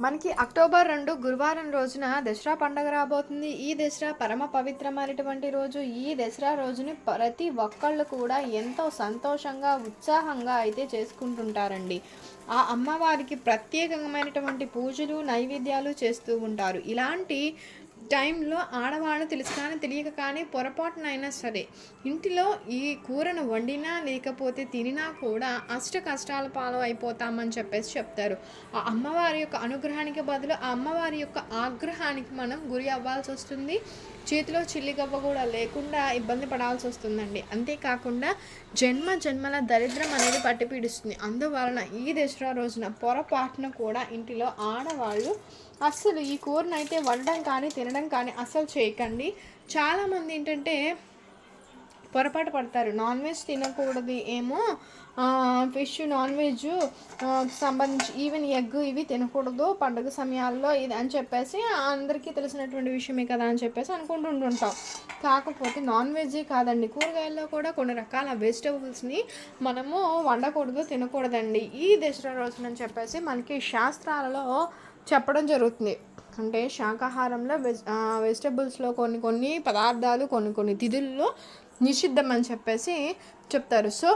మనకి అక్టోబర్ రెండు గురువారం రోజున దసరా పండగ రాబోతుంది. ఈ దసరా పరమ పవిత్రమైనటువంటి రోజు. ఈ దసరా రోజుని ప్రతి ఒక్కళ్ళు కూడా ఎంతో సంతోషంగా ఉత్సాహంగా అయితే చేసుకుంటుంటారండి. ఆ అమ్మవారికి ప్రత్యేకమైనటువంటి పూజలు నైవేద్యాలు చేస్తూ ఉంటారు. ఇలాంటి టైంలో ఆడవాళ్ళు తెలుసు కానీ తెలియక కానీ పొరపాటునైనా సరే ఇంటిలో ఈ కూరను వండినా లేకపోతే తినినా కూడా అష్ట కష్టాల పాలు అయిపోతామని చెప్పేసి చెప్తారు. ఆ అమ్మవారి యొక్క అనుగ్రహానికి బదులు ఆ అమ్మవారి యొక్క ఆగ్రహానికి మనం గురి అవ్వాల్సి వస్తుంది. చేతిలో చిల్లిగవ్వ కూడా లేకుండా ఇబ్బంది పడాల్సి వస్తుందండి. అంతేకాకుండా జన్మ జన్మల దరిద్రం అనేది పట్టిపీడిస్తుంది. అందువలన ఈ దసరా రోజున పొరపాటున కూడా ఇంటిలో ఆడవాళ్ళు అస్సలు ఈ కూరను అయితే వండడం కానీ తినడం కానీ అస్సలు చేయకండి. చాలామంది ఏంటంటే పొరపాటు పడతారు. నాన్ వెజ్ తినకూడదు ఏమో ఫిష్ నాన్ వెజ్ సంబంధించి ఈవెన్ ఎగ్ ఇవి తినకూడదు పండుగ సమయాల్లో ఇది అని చెప్పేసి అందరికీ తెలిసినటువంటి విషయమే కదా అని చెప్పేసి అనుకుంటుంటుంటాం. కాకపోతే నాన్ వెజే కాదండి. కూరగాయల్లో కూడా కొన్ని రకాల వెజిటబుల్స్ని మనము వండకూడదు తినకూడదండి. ఈ దసరా రోజునని చెప్పేసి మనకి శాస్త్రాలలో చెప్పడం జరుగుతుంది. అంటే శాకాహారంలో వెజ్ వెజిటబుల్స్లో కొన్ని కొన్ని పదార్థాలు కొన్ని కొన్ని తిథుల్లో నిషిద్ధం అని చెప్పేసి చెప్తారు. సో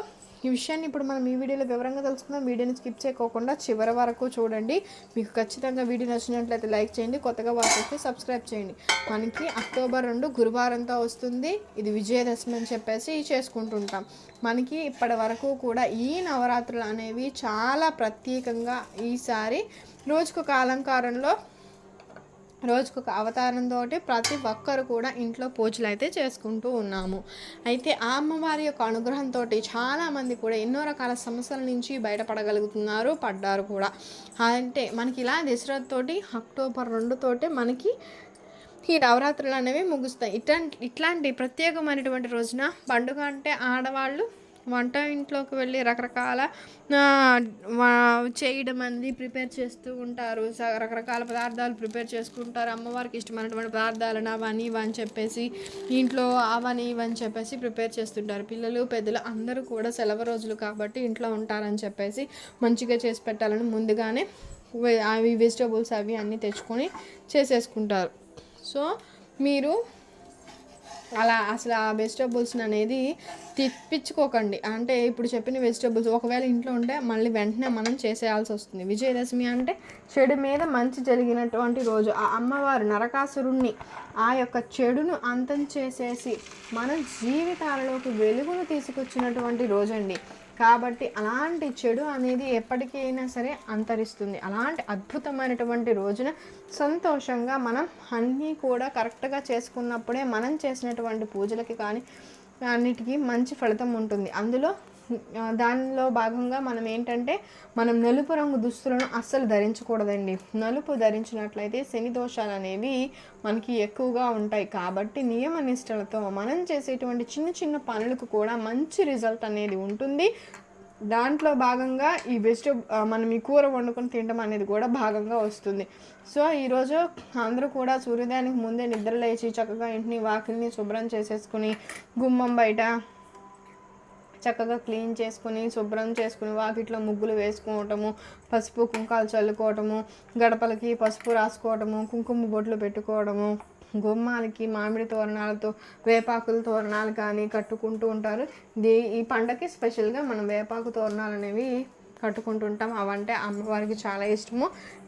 ఈ విషయాన్ని ఇప్పుడు మనం ఈ వీడియోలో వివరంగా తెలుసుకుందాం. వీడియోని స్కిప్ చేయకోకుండా చివరి వరకు చూడండి. మీకు ఖచ్చితంగా వీడియో నచ్చినట్లయితే లైక్ చేయండి. కొత్తగా వారికి సబ్స్క్రైబ్ చేయండి. మనకి అక్టోబర్ రెండు గురువారంతో వస్తుంది. ఇది విజయదశమి అని చెప్పేసి చేసుకుంటుంటాం. మనకి ఇప్పటి వరకు కూడా ఈ నవరాత్రులు అనేవి చాలా ప్రత్యేకంగా ఈసారి రోజుకొక అలంకారంలో రోజుకు ఒక అవతారంతో ప్రతి ఒక్కరు కూడా ఇంట్లో పూజలు అయితే చేసుకుంటూ ఉన్నాము. అయితే ఆ అమ్మవారి యొక్క అనుగ్రహంతో చాలామంది కూడా ఎన్నో రకాల సమస్యల నుంచి బయటపడగలుగుతున్నారు పడ్డారు కూడా. అంటే మనకి ఇలా దసరాతోటి అక్టోబర్ రెండుతోటి మనకి ఈ నవరాత్రులు అనేవి ముగుస్తాయి. ఇట్లాంటి ఇట్లాంటి ప్రత్యేకమైనటువంటి రోజున పండుగ అంటే ఆడవాళ్ళు వంట ఇంట్లోకి వెళ్ళి రకరకాల చేయడం అనేది ప్రిపేర్ చేస్తూ ఉంటారు. రకరకాల పదార్థాలు ప్రిపేర్ చేసుకుంటారు. అమ్మవారికి ఇష్టమైనటువంటి పదార్థాలను అవని ఇవని చెప్పేసి ఇంట్లో అవని ఇవని చెప్పేసి ప్రిపేర్ చేస్తుంటారు. పిల్లలు పెద్దలు అందరూ కూడా సెలవు రోజులు కాబట్టి ఇంట్లో ఉంటారని చెప్పేసి మంచిగా చేసి పెట్టాలని ముందుగానే అవి వెజిటబుల్స్ అవి అన్నీ తెచ్చుకొని చేసేసుకుంటారు. సో మీరు అలా అసలు ఆ వెజిటబుల్స్ అనేది తిప్పించుకోకండి. అంటే ఇప్పుడు చెప్పిన వెజిటబుల్స్ ఒకవేళ ఇంట్లో ఉంటే మళ్ళీ వెంటనే మనం చేసేయాల్సి వస్తుంది. విజయదశమి అంటే చెడు మీద మంచి జరిగినటువంటి రోజు. ఆ అమ్మవారు నరకాసురుణ్ణి ఆ యొక్క చెడును అంతం చేసేసి మన జీవితాలలోకి వెలుగును తీసుకొచ్చినటువంటి రోజండి. కాబట్టి అలాంటి చెడు అనేది ఎప్పటికైనా సరే అంతరిస్తుంది. అలాంటి అద్భుతమైనటువంటి రోజున సంతోషంగా మనం అన్నీ కూడా కరెక్ట్గా చేసుకున్నప్పుడే మనం చేసినటువంటి పూజలకి కానీ అన్నిటికీ మంచి ఫలితం ఉంటుంది. అందులో దానిలో భాగంగా మనం ఏంటంటే మనం నలుపు రంగు దుస్తులను అస్సలు ధరించకూడదండి. నలుపు ధరించినట్లయితే శని దోషాలు అనేవి మనకి ఎక్కువగా ఉంటాయి. కాబట్టి నియమ నిష్టలతో మనం చేసేటువంటి చిన్న చిన్న పనులకు కూడా మంచి రిజల్ట్ అనేది ఉంటుంది. దాంట్లో భాగంగా ఈ వెజిటబుల్ మనం ఈ కూర వండుకొని తినడం అనేది కూడా భాగంగా వస్తుంది. సో ఈరోజు అందరూ కూడా సూర్యోదయానికి ముందే నిద్ర లేచి చక్కగా ఇంటిని వాకిల్ని శుభ్రం చేసేసుకుని గుమ్మం బయట చక్కగా క్లీన్ చేసుకుని శుభ్రం చేసుకుని వాకిట్లో ముగ్గులు వేసుకోవటము పసుపు కుంకాలు చల్లుకోవటము గడపలకి పసుపు రాసుకోవటము కుంకుమ బొట్లు పెట్టుకోవడము గుమ్మాలకి మామిడి తోరణాలతో వేపాకుల తోరణాలు కానీ కట్టుకుంటూ ఉంటారు. దీ ఈ పండగకి స్పెషల్గా మనం వేపాకు తోరణాలు అనేవి కట్టుకుంటుంటాం. అవంటే అమ్మవారికి చాలా ఇష్టము.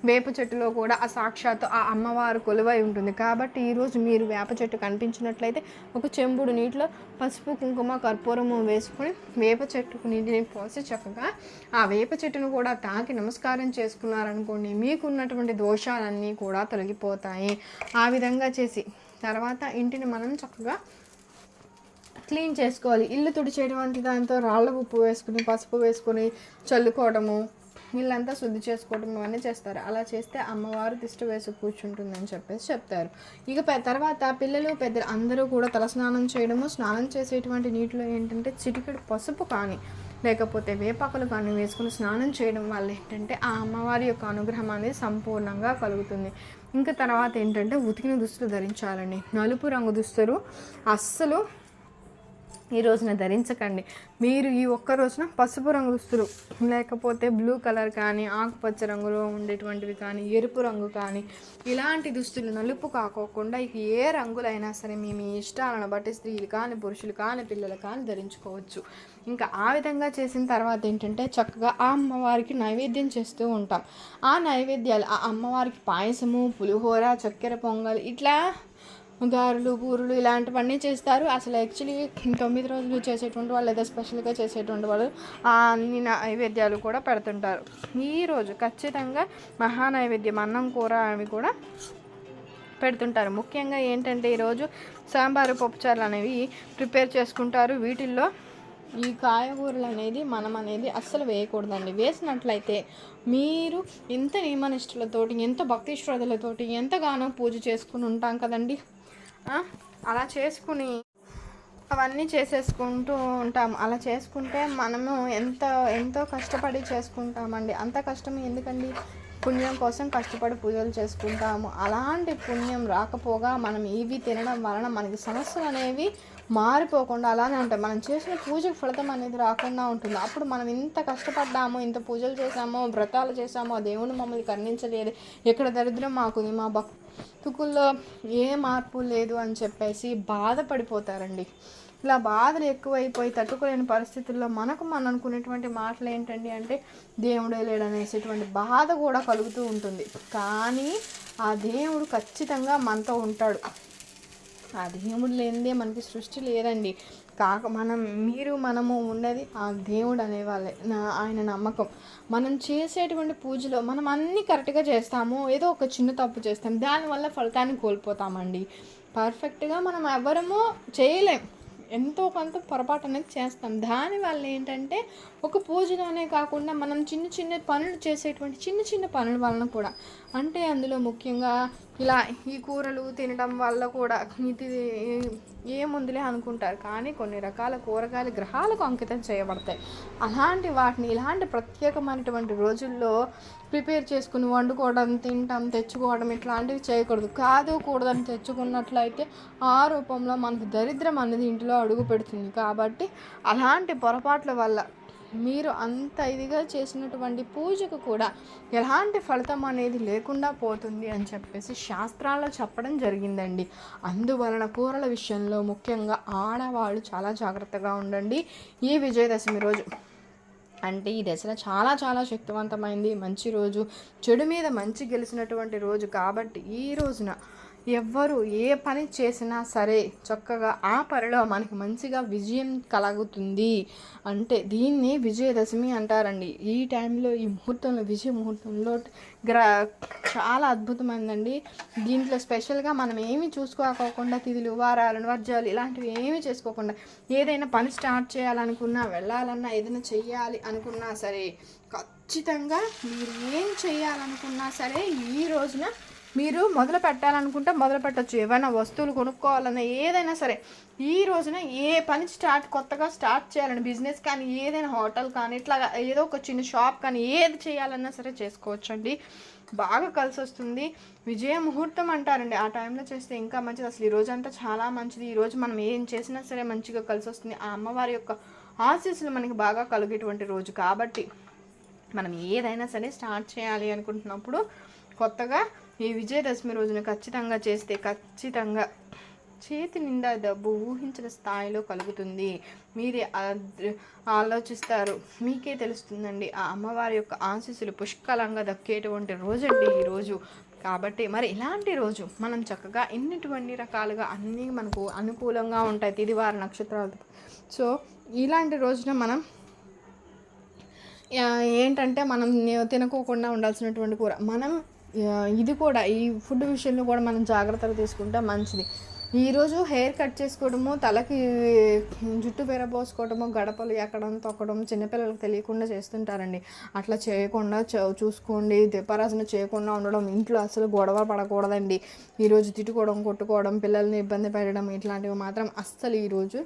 వేప చెట్టులో కూడా ఆ సాక్షాత్తు ఆ అమ్మవారు కొలువై ఉంటుంది. కాబట్టి ఈరోజు మీరు వేప చెట్టు కనిపించినట్లయితే ఒక చెంబుడు నీటిలో పసుపు కుంకుమ కర్పూరము వేసుకొని వేప చెట్టుకు నీటిని పోసి చక్కగా ఆ వేప చెట్టును కూడా తాకి నమస్కారం చేసుకున్నారనుకోండి మీకున్నటువంటి దోషాలన్నీ కూడా తొలగిపోతాయి. ఆ విధంగా చేసి తర్వాత ఇంటిని మనం చక్కగా క్లీన్ చేసుకోవాలి. ఇల్లు తుడిచేటువంటి దాంతో రాళ్ళ ఉప్పు వేసుకుని పసుపు వేసుకొని చల్లుకోవడము ఇల్లంతా శుద్ధి చేసుకోవడం ఇవన్నీ చేస్తారు. అలా చేస్తే అమ్మవారు తిష్ట వేసి కూర్చుంటుందని చెప్పేసి చెప్తారు. ఇక తర్వాత పిల్లలు పెద్దలు అందరూ కూడా తలస్నానం చేయడము స్నానం చేసేటువంటి నీటిలో ఏంటంటే చిటికెడు పసుపు కానీ లేకపోతే వేపాకులు కానీ వేసుకుని స్నానం చేయడం వల్ల ఏంటంటే ఆ అమ్మవారి యొక్క అనుగ్రహం అనేది సంపూర్ణంగా కలుగుతుంది. ఇంకా తర్వాత ఏంటంటే ఉతికిన దుస్తులు ధరించాలండి. నలుపు రంగు దుస్తులు అస్సలు ఈ రోజున ధరించకండి. మీరు ఈ ఒక్క రోజున పసుపు రంగు దుస్తులు లేకపోతే బ్లూ కలర్ కానీ ఆకుపచ్చ రంగులో ఉండేటువంటివి కానీ ఎరుపు రంగు కానీ ఇలాంటి దుస్తులు నలుపు కాకోకుండా ఇక ఏ రంగులైనా సరే మీ మీ ఇష్టాలను బట్టి స్త్రీలు కానీ పురుషులు కానీ పిల్లలు కానీ ధరించుకోవచ్చు. ఇంకా ఆ విధంగా చేసిన తర్వాత ఏంటంటే చక్కగా ఆ అమ్మవారికి నైవేద్యం చేస్తూ ఉంటాం. ఆ నైవేద్యాలు ఆ అమ్మవారికి పాయసము పులిహోర చక్కెర పొంగల్ ఇట్లా గారెలు బూరులు ఇలాంటివన్నీ చేస్తారు. అసలు యాక్చువల్లీ తొమ్మిది రోజులు చేసేటువంటి వాళ్ళు లేదా స్పెషల్గా చేసేటువంటి వాళ్ళు ఆ అన్ని నైవేద్యాలు కూడా పెడుతుంటారు. ఈరోజు ఖచ్చితంగా మహా నైవేద్యం అన్నం కూర అవి కూడా పెడుతుంటారు. ముఖ్యంగా ఏంటంటే ఈరోజు సాంబారు పప్పుచారులు అనేవి ప్రిపేర్ చేసుకుంటారు. వీటిల్లో ఈ కాయగూరలు అనేది మనం అనేది అస్సలు వేయకూడదండి. వేసినట్లయితే మీరు ఎంత నియమనిష్టలతోటి ఎంత భక్తి శ్రద్ధలతోటి ఎంతగానో పూజ చేసుకుని ఉంటాం కదండి. అలా చేసుకుని అవన్నీ చేసేసుకుంటూ ఉంటాం. అలా చేసుకుంటే మనము ఎంత ఎంతో కష్టపడి చేసుకుంటామండి. అంత కష్టం ఎందుకండి? పుణ్యం కోసం కష్టపడి పూజలు చేసుకుంటాము. అలాంటి పుణ్యం రాకపోగా మనం ఇవి తినడం వలన మనకి సమస్యలు అనేవి మారిపోకుండా అలానే ఉంటాయి. మనం చేసిన పూజకు ఫలితం అనేది రాకుండా ఉంటుంది. అప్పుడు మనం ఇంత కష్టపడ్డాము ఇంత పూజలు చేసామో వ్రతాలు చేసామో ఆ దేవుడు మమ్మల్ని కర్ణించలేదు. ఎక్కడ దరిద్రం మాకుంది మా భక్తి తుకుల్లో ఏ మార్పు లేదు అని చెప్పేసి బాధపడిపోతారండి. ఇలా బాధలు ఎక్కువైపోయి తట్టుకోలేని పరిస్థితుల్లో మనకు మనం అనుకునేటువంటి మాటలు ఏంటండి అంటే దేవుడే లేడనేసేటువంటి బాధ కూడా కలుగుతూ ఉంటుంది. కానీ ఆ దేవుడు ఖచ్చితంగా మనతో ఉంటాడు. ఆ దేవుడు లేనిదే మనకి సృష్టి లేదండి. కాక మనం మీరు మనము ఉన్నది ఆ దేవుడు అనేవాళ్ళే నా ఆయన నమ్మకం. మనం చేసేటువంటి పూజలో మనం అన్నీ కరెక్ట్గా చేస్తాము ఏదో ఒక చిన్న తప్పు చేస్తాం దానివల్ల ఫలితాన్ని కోల్పోతామండి. పర్ఫెక్ట్గా మనం ఎవరము చేయలేం. ఎంతో కొంత పొరపాటు అనేది చేస్తాం. దానివల్ల ఏంటంటే ఒక పూజలోనే కాకుండా మనం చిన్న చిన్న పనులు చేసేటువంటి చిన్న చిన్న పనుల వలన కూడా. అంటే అందులో ముఖ్యంగా ఇలా ఈ కూరలు తినడం వల్ల కూడా ఇది ఏముందిలే అనుకుంటారు. కానీ కొన్ని రకాల కూరగాయలు గ్రహాలకు అంకితం చేయబడతాయి. అలాంటి వాటిని ఇలాంటి ప్రత్యేకమైనటువంటి రోజుల్లో ప్రిపేర్ చేసుకుని వండుకోవడం తినటం తెచ్చుకోవడం ఇట్లాంటివి చేయకూడదు. కాదు కూడదని తెచ్చుకున్నట్లయితే ఆ రూపంలో మనకు దరిద్రం అనేది ఇంటిలో అడుగు పెడుతుంది. కాబట్టి అలాంటి పొరపాట్ల వల్ల మీరు అంత ఇదిగా చేసినటువంటి పూజకు కూడా ఎలాంటి ఫలితం అనేది లేకుండా పోతుంది అని చెప్పేసి శాస్త్రాల్లో చెప్పడం జరిగిందండి. అందువలన కూరల విషయంలో ముఖ్యంగా ఆడవాళ్ళు చాలా జాగ్రత్తగా ఉండండి. ఈ విజయదశమి రోజు అంటే ఈ దశలో చాలా చాలా శక్తివంతమైంది. మంచి రోజు. చెడు మీద మంచి గెలిచినటువంటి రోజు కాబట్టి ఈ రోజున ఎవ్వరు ఏ పని చేసినా సరే చక్కగా ఆ పనిలో మనకి మంచిగా విజయం కలుగుతుంది. అంటే దీన్ని విజయదశమి అంటారండి. ఈ టైంలో ఈ ముహూర్తంలో విజయ ముహూర్తంలో గ్ర చాలా అద్భుతమైందండి. దీంట్లో స్పెషల్గా మనం ఏమి చూసుకోకోకుండా తిథులు వారాలు వర్జాలు ఇలాంటివి ఏమీ చేసుకోకుండా ఏదైనా పని స్టార్ట్ చేయాలనుకున్నా వెళ్ళాలన్నా ఏదైనా చెయ్యాలి అనుకున్నా సరే ఖచ్చితంగా మీరు ఏం చేయాలనుకున్నా సరే ఈ రోజున మీరు మొదలు పెట్టాలనుకుంటే మొదలు పెట్టచ్చు. ఏవైనా వస్తువులు కొనుక్కోవాలన్నా ఏదైనా సరే ఈ రోజున ఏ పని స్టార్ట్ కొత్తగా స్టార్ట్ చేయాలని బిజినెస్ కానీ ఏదైనా హోటల్ కానీ ఇట్లా ఏదో ఒక చిన్న షాప్ కానీ ఏది చేయాలన్నా సరే చేసుకోవచ్చండి. బాగా కలిసి వస్తుంది. విజయ ముహూర్తం అంటారండి. ఆ టైంలో చేస్తే ఇంకా మంచిది. అసలు ఈ రోజు అంతా చాలా మంచిది. ఈరోజు మనం ఏం చేసినా సరే మంచిగా కలిసి వస్తుంది. ఆ అమ్మవారి యొక్క ఆశీస్సులు మనకి బాగా కలిగేటువంటి రోజు. కాబట్టి మనం ఏదైనా సరే స్టార్ట్ చేయాలి అనుకుంటున్నప్పుడు కొత్తగా ఈ విజయదశమి రోజున ఖచ్చితంగా చేస్తే ఖచ్చితంగా చేతి నిండా డబ్బు ఊహించిన స్థాయిలో కలుగుతుంది. మీరే ఆలోచిస్తారు. మీకే తెలుస్తుందండి ఆ అమ్మవారి యొక్క ఆశీస్సులు పుష్కలంగా దక్కేటువంటి రోజండి ఈ రోజు. కాబట్టి మరి ఇలాంటి రోజు మనం చక్కగా ఎన్నిటువంటి రకాలుగా అన్నీ మనకు అనుకూలంగా ఉంటాయి తిదివార నక్షత్రాలు సో ఇలాంటి రోజున మనం ఏంటంటే మనం తినకోకుండా ఉండాల్సినటువంటి కూర. మనం ఇది కూడా ఈ ఫుడ్ విషయంలో కూడా మనం జాగ్రత్తలు తీసుకుంటే మంచిది. ఈరోజు హెయిర్ కట్ చేసుకోవడము తలకి జుట్టు పెరబోసుకోవడము గడపలు ఎక్కడం తొక్కడం చిన్నపిల్లలకు తెలియకుండా చేస్తుంటారండి. అట్లా చేయకుండా చ- చూసుకోండి దీపారాజన చేయకుండా ఉండడం ఇంట్లో అసలు గొడవ పడకూడదండి. ఈరోజు తిట్టుకోవడం కొట్టుకోవడం పిల్లల్ని ఇబ్బంది పెట్టడం ఇట్లాంటివి మాత్రం అస్సలు ఈరోజు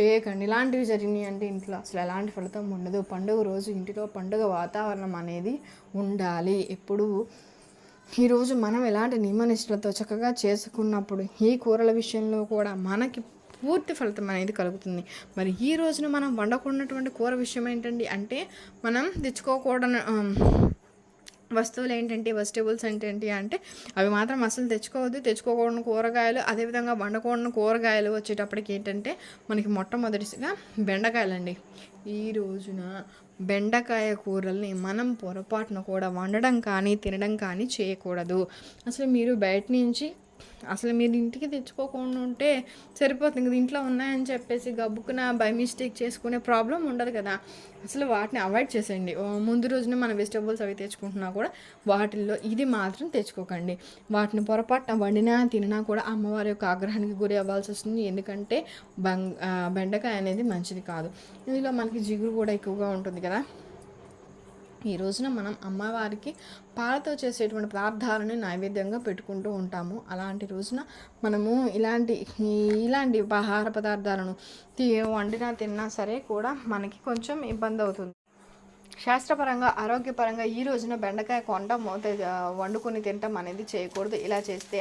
చేయకండి. ఇలాంటివి జరిగినాయి అంటే ఇంట్లో అసలు ఎలాంటి ఫలితం ఉండదు. పండుగ రోజు ఇంటిలో పండుగ వాతావరణం అనేది ఉండాలి. ఎప్పుడు ఈరోజు మనం ఎలాంటి నియమనిష్టలతో చక్కగా చేసుకున్నప్పుడు ఈ కూరల విషయంలో కూడా మనకి పూర్తి ఫలితం అనేది కలుగుతుంది. మరి ఈ రోజున మనం వండకున్నటువంటి కూర విషయం ఏంటండి అంటే మనం తెచ్చుకోకూడని వస్తువులు ఏంటంటే వెజిటేబుల్స్ ఏంటంటే అంటే అవి మాత్రం అసలు తెచ్చుకోవద్దు. తెచ్చుకోకూడని కూరగాయలు అదేవిధంగా వండకూడని కూరగాయలు వచ్చేటప్పటికి ఏంటంటే మనకి మొట్టమొదటిగా బెండకాయలండి. ఈ రోజున బెండకాయ కూరల్ని మనం పొరపాటున కూడా వండడం కానీ తినడం కానీ చేయకూడదు. అసలు మీరు బయట నుంచి అసలు మీరు ఇంటికి తెచ్చుకోకుండా ఉంటే సరిపోతుంది కదా ఇంట్లో ఉన్నాయని చెప్పేసి గబ్బుకున బై మిస్టేక్ చేసుకునే ప్రాబ్లం ఉండదు కదా. అసలు వాటిని అవాయిడ్ చేసేయండి. ముందు రోజున మన వెజిటబుల్స్ అవి తెచ్చుకుంటున్నా కూడా వాటిల్లో ఇది మాత్రం తెచ్చుకోకండి. వాటిని పొరపాటున వండినా తినినా కూడా అమ్మవారి యొక్క ఆగ్రహానికి గురి అవ్వాల్సి వస్తుంది. ఎందుకంటే బంగ్ బెండకాయ అనేది మంచిది కాదు. ఇందులో మనకి జిగురు కూడా ఎక్కువగా ఉంటుంది కదా. ఈ రోజున మనం అమ్మవారికి పాలతో చేసేటువంటి పదార్థాలను నైవేద్యంగా పెట్టుకుంటూ ఉంటాము. అలాంటి రోజున మనము ఇలాంటి ఇలాంటి ఆహార పదార్థాలను తి- వండినా తిన్నా సరే కూడా మనకి కొంచెం ఇబ్బంది అవుతుంది. శాస్త్రపరంగా ఆరోగ్యపరంగా ఈ రోజున బెండకాయ కొండ మూత వండుకొని తినటం అనేది చేయకూడదు. ఇలా చేస్తే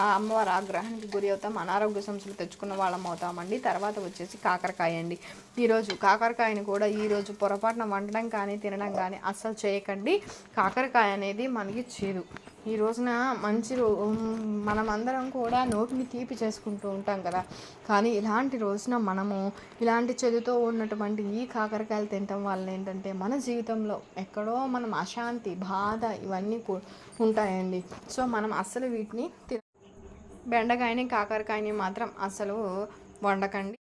ఆ అమ్మవారి ఆగ్రహానికి గురి అవుతాం అనారోగ్య సమస్యలు తెచ్చుకున్న వాళ్ళం అవుతామండి. తర్వాత వచ్చేసి కాకరకాయ అండి. ఈరోజు కాకరకాయని కూడా ఈరోజు పొరపాటున వండడం కానీ తినడం కానీ అస్సలు చేయకండి. కాకరకాయ అనేది మనకి చేదు. ఈ రోజున మంచి రో- మనం అందరం కూడా నోటిని తీపి చేసుకుంటూ ఉంటాం కదా. కానీ ఇలాంటి రోజున మనము ఇలాంటి చదువుతో ఉన్నటువంటి ఈ కాకరకాయలు తినటం వల్ల ఏంటంటే మన జీవితంలో ఎక్కడో మనం అశాంతి బాధ ఇవన్నీ ఉంటాయండి. సో మనం అస్సలు వీటిని తి బెండకాయని కాకరకాయని మాత్రం అసలు వండకండి.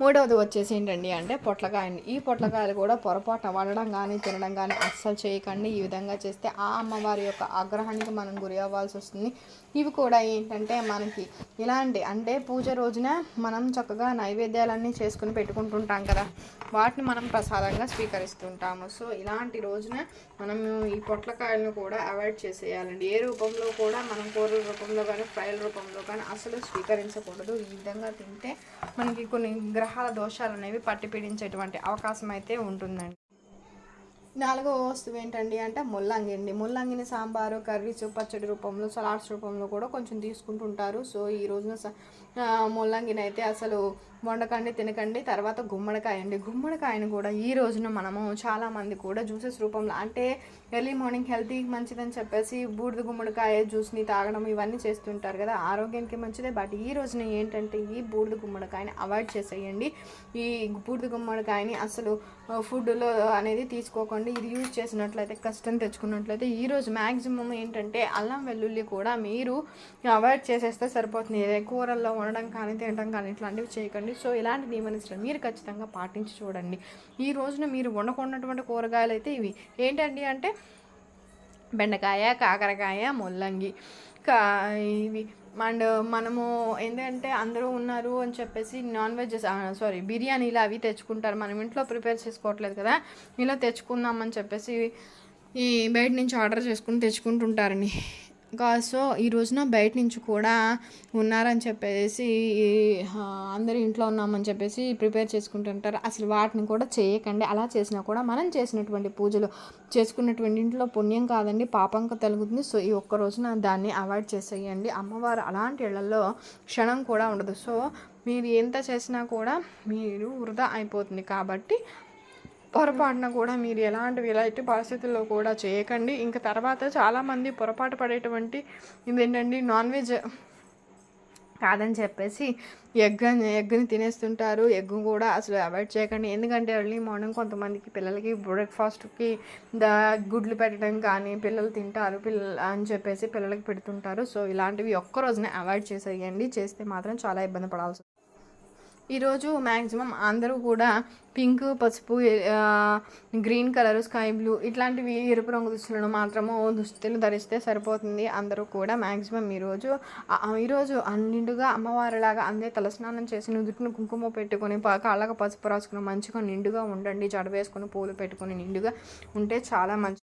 మూడవది వచ్చేసి ఏంటండి అంటే పొట్లకాయని. ఈ పొట్లకాయలు కూడా పొరపాటున వండడం కానీ తినడం కానీ అస్సలు చేయకండి. ఈ విధంగా చేస్తే ఆ అమ్మవారి యొక్క ఆగ్రహానికి మనం గురి అవ్వాల్సి వస్తుంది. ఇవి కూడా ఏంటంటే మనకి ఇలాంటి అంటే పూజ రోజున మనం చక్కగా నైవేద్యాలన్నీ చేసుకుని పెట్టుకుంటుంటాం కదా. వాటిని మనం ప్రసాదంగా స్వీకరిస్తుంటాము. సో ఇలాంటి రోజున మనం ఈ పొట్లకాయలను కూడా అవాయిడ్ చేసేయాలండి. ఏ రూపంలో కూడా మనం కూరల రూపంలో కానీ ఫ్రైల రూపంలో కానీ అసలు స్వీకరించకూడదు. ఈ విధంగా తింటే మనకి కొన్ని గ్రహాల దోషాలు అనేవి పట్టి పీడించేటువంటి అవకాశం అయితే ఉంటుందండి. నాలుగో వస్తువు ఏంటండి అంటే ముల్లంగి అండి. ముల్లంగిని సాంబారు కర్రీస్ పచ్చడి రూపంలో సలాడ్స్ రూపంలో కూడా కొంచెం తీసుకుంటుంటారు. సో ఈ రోజున స- ముల్లంగిని అయితే అసలు వండకండి తినకండి. తర్వాత గుమ్మడికాయ అండి. గుమ్మడికాయని కూడా ఈ రోజున మనము చాలామంది కూడా జ్యూసెస్ రూపంలో అంటే ఎర్లీ మార్నింగ్ హెల్తీకి మంచిదని చెప్పేసి బూడిద గుమ్మడికాయ జ్యూస్ని తాగడం ఇవన్నీ చేస్తుంటారు కదా ఆరోగ్యానికి మంచిదే. బట్ ఈ రోజున ఏంటంటే ఈ బూడిద గుమ్మడికాయని అవాయిడ్ చేసేయండి. ఈ బూడిద గుమ్మడికాయని అసలు ఫుడ్లో అనేది తీసుకోకండి. ఇది యూజ్ చేసినట్లయితే కష్టం తెచ్చుకున్నట్లయితే ఈ రోజు మ్యాక్సిమం ఏంటంటే అల్లం వెల్లుల్లి కూడా మీరు అవాయిడ్ చేసేస్తే సరిపోతుంది. కూరల్లో వండడం కానీ తినడం కానీ ఇట్లాంటివి చేయకండి. సో ఇలాంటి నియమనిష్టం మీరు ఖచ్చితంగా పాటించి చూడండి. ఈ రోజున మీరు వండకున్నటువంటి కూరగాయలు అయితే ఇవి. ఏంటండి అంటే బెండకాయ కాకరకాయ ముల్లంగి కా ఇవి. అండ్ మనము ఏంటంటే అందరూ ఉన్నారు అని చెప్పేసి నాన్ వెజ్ సారీ బిర్యానీలు అవి తెచ్చుకుంటారు. మనం ఇంట్లో ప్రిపేర్ చేసుకోవట్లేదు కదా. ఇలా తెచ్చుకుందామని చెప్పేసి ఈ బయట నుంచి ఆర్డర్ చేసుకుని తెచ్చుకుంటుంటారని. సో ఈ రోజున బయట నుంచి కూడా ఉన్నారని చెప్పేసి అందరు ఇంట్లో ఉన్నామని చెప్పేసి ప్రిపేర్ చేసుకుంటుంటారు. అసలు వాటిని కూడా చేయకండి. అలా చేసినా కూడా మనం చేసినటువంటి పూజలు చేసుకున్నటువంటి ఇంట్లో పుణ్యం కాదండి పాపంక తలుగుతుంది. సో ఈ ఒక్క రోజున దాన్ని అవాయిడ్ చేసేయండి. అమ్మవారు అలాంటి ఇళ్ళలో క్షణం కూడా ఉండదు. సో మీరు ఎంత చేసినా కూడా మీరు వృధా అయిపోతుంది. కాబట్టి పొరపాటున కూడా మీరు ఎలాంటి ఎలాంటి పరిస్థితుల్లో కూడా చేయకండి. ఇంకా తర్వాత చాలామంది పొరపాటు పడేటువంటి ఇదేంటండి నాన్ వెజ్ కాదని చెప్పేసి ఎగ్ ఎగ్ని తినేస్తుంటారు. ఎగ్ కూడా అసలు అవాయిడ్ చేయకండి. ఎందుకంటే ఎర్లీ మార్నింగ్ కొంతమందికి పిల్లలకి బ్రేక్ఫాస్ట్కి ద గుడ్లు పెట్టడం కానీ పిల్లలు తింటారు పిల్ల అని చెప్పేసి పిల్లలకి పెడుతుంటారు. సో ఇలాంటివి ఒక్క రోజునే అవాయిడ్ చేసేయండి. చేస్తే మాత్రం చాలా ఇబ్బంది పడాల్సి ఈరోజు మ్యాక్సిమం అందరూ కూడా పింక్ పసుపు గ్రీన్ కలర్ స్కై బ్లూ ఇట్లాంటివి ఎరుపు రంగు దుస్తులను మాత్రము దుస్తులు ధరిస్తే సరిపోతుంది. అందరూ కూడా మ్యాక్సిమం ఈరోజు ఈరోజు నిండుగా అమ్మవారిలాగా అందరూ తలస్నానం చేసి నుదుటిని కుంకుమ పెట్టుకొని కాళ్ళకు పసుపు రాసుకుని మంచిగా నిండుగా ఉండండి. జడ వేసుకొని పూలు పెట్టుకొని నిండుగా ఉంటే చాలా మంచి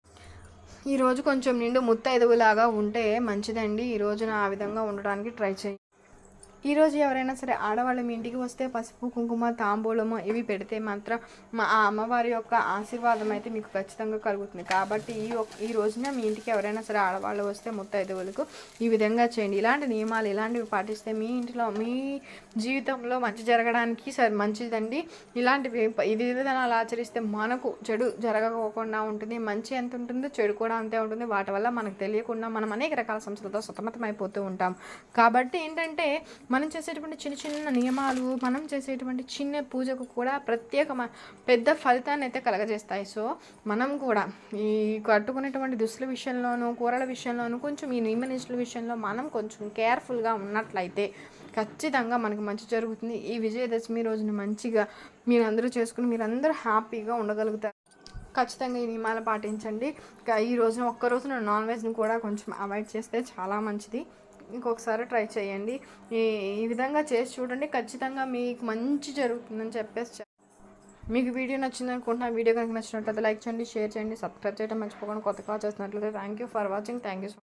ఈరోజు కొంచెం నిండు ముత్తైదువులాగా ఉంటే మంచిదండి. ఈ రోజున ఆ విధంగా ఉండడానికి ట్రై చేయండి. ఈరోజు ఎవరైనా సరే ఆడవాళ్ళు మీ ఇంటికి వస్తే పసుపు కుంకుమ తాంబూలము ఇవి పెడితే మాత్రం మా ఆ అమ్మవారి యొక్క ఆశీర్వాదం అయితే మీకు ఖచ్చితంగా కలుగుతుంది. కాబట్టి ఈ ఈ రోజున మీ ఇంటికి ఎవరైనా సరే ఆడవాళ్ళు వస్తే ముత్తైదువులకు ఈ విధంగా చేయండి. ఇలాంటి నియమాలు ఇలాంటివి పాటిస్తే మీ ఇంట్లో మీ జీవితంలో మంచి జరగడానికి సరే మంచిదండి. ఇలాంటివి ఈ విధానాలు ఆచరిస్తే మనకు చెడు జరగకోకుండా ఉంటుంది. మంచి ఎంత ఉంటుందో చెడు కూడా అంతే ఉంటుంది. వాటి వల్ల మనకు తెలియకుండా మనం అనేక రకాల సంస్థలతో సతమతం అయిపోతూ ఉంటాం. కాబట్టి ఏంటంటే మనం చేసేటువంటి చిన్న చిన్న నియమాలు మనం చేసేటువంటి చిన్న పూజకు కూడా ప్రత్యేక పెద్ద ఫలితాన్ని అయితే కలగజేస్తాయి. సో మనం కూడా ఈ కట్టుకునేటువంటి దుస్తుల విషయంలోనూ కూరల విషయంలోనూ కొంచెం ఈ నియమ నిష్ఠల విషయంలో మనం కొంచెం కేర్ఫుల్గా ఉన్నట్లయితే ఖచ్చితంగా మనకు మంచి జరుగుతుంది. ఈ విజయదశమి రోజున మంచిగా మీరందరూ చేసుకుని మీరందరూ హ్యాపీగా ఉండగలుగుతారు. ఖచ్చితంగా ఈ నియమాలు పాటించండి. ఈ రోజున ఒక్క రోజున నాన్ వెజ్ని కూడా కొంచెం అవాయిడ్ చేస్తే చాలా మంచిది. ఇంకొకసారి ట్రై చేయండి. ఈ ఈ విధంగా చేసి చూడండి. ఖచ్చితంగా మీకు మంచి జరుగుతుందని చెప్పేసి మీకు వీడియో నచ్చింది అనుకుంటున్నా వీడియో కనుక నచ్చినట్లయితే లైక్ చేయండి షేర్ చేయండి సబ్స్క్రైబ్ చేయడం మర్చిపోకుండా కొత్తగా చేసినట్లయితే thank you for watching. Thank you